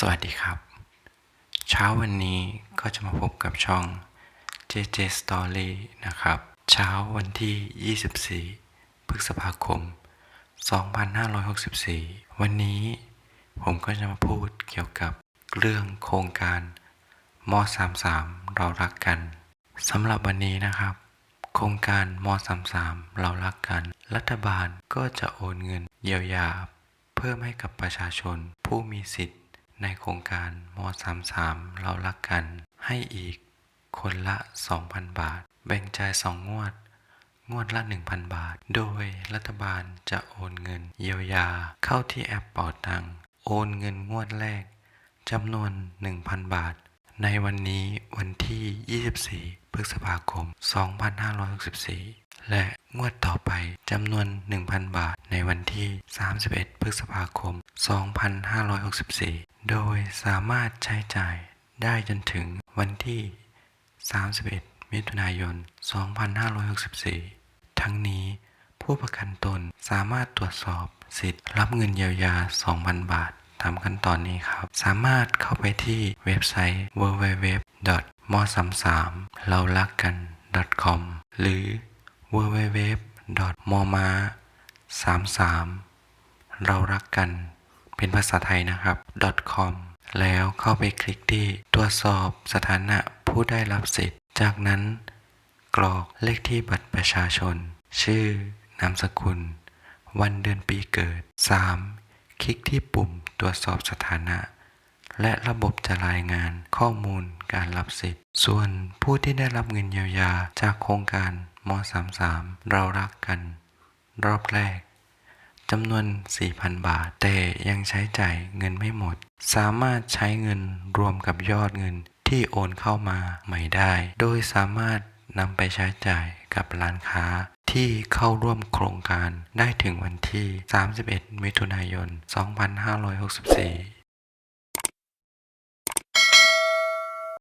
สวัสดีครับ เช้าวันนี้ก็จะมาพบกับช่อง JJ Story นะครับ เช้าวันที่ 24 พฤษภาคม 2564 วันนี้ผมก็จะมาพูดเกี่ยวกับเรื่องโครงการม 33 เรารักกันสำหรับวันนี้นะครับ โครงการม 33 เรารักกัน รัฐบาลก็จะโอนเงินเยียวยา เพิ่มให้กับประชาชนผู้มีสิทธิ์ ในโครงการม 33 เรารักกัน ให้อีกคนละ 2,000 บาท แบ่งจ่าย2งวด งวดละ 1,000 บาท โดยรัฐบาลจะโอนเงิน เยียวยาเข้าที่แอปเป่าตังโอนเงินงวดแรกจำนวน 1,000 บาท ในวันนี้วันที่ 24 พฤษภาคม 2564 และงวดต่อไปจำนวน 1,000 บาทในวันที่ 31 พฤษภาคม 2564 โดยสามารถใช้จ่ายได้จนถึงวันที่ 31 มิถุนายน 2564 ทั้งนี้ผู้ประกันตนสามารถตรวจสอบสิทธิ์รับเงินเยียวยา 2,000 บาทตามขั้นตอนนี้ครับ สามารถเข้าไปที่เว็บไซต์ www. ม33เรารักกัน .com หรือ www. มมา33 เรารักกัน เป็นภาษาไทยนะครับ .com แล้วเข้าไปคลิกที่ตรวจสอบสถานะผู้ได้รับสิทธิ์ จากนั้น กรอกเลขที่บัตรประชาชน ชื่อนามสกุล วันเดือนปีเกิด 3. คลิกที่ปุ่มตรวจสอบสถานะ และระบบจะรายงานข้อมูลการรับสิทธิ์ ส่วนผู้ที่ได้รับเงินเยียวยาจากโครงการม 33 เรารักกัน รอบแรกจำนวน 4,000 บาท แต่ยังใช้จ่ายเงินไม่หมด สามารถใช้เงินรวมกับยอดเงินที่โอนเข้ามาใหม่ได้ โดยสามารถนำไปใช้จ่ายกับร้านค้าที่เข้าร่วมโครงการได้ถึงวันที่ 31 มิถุนายน 2564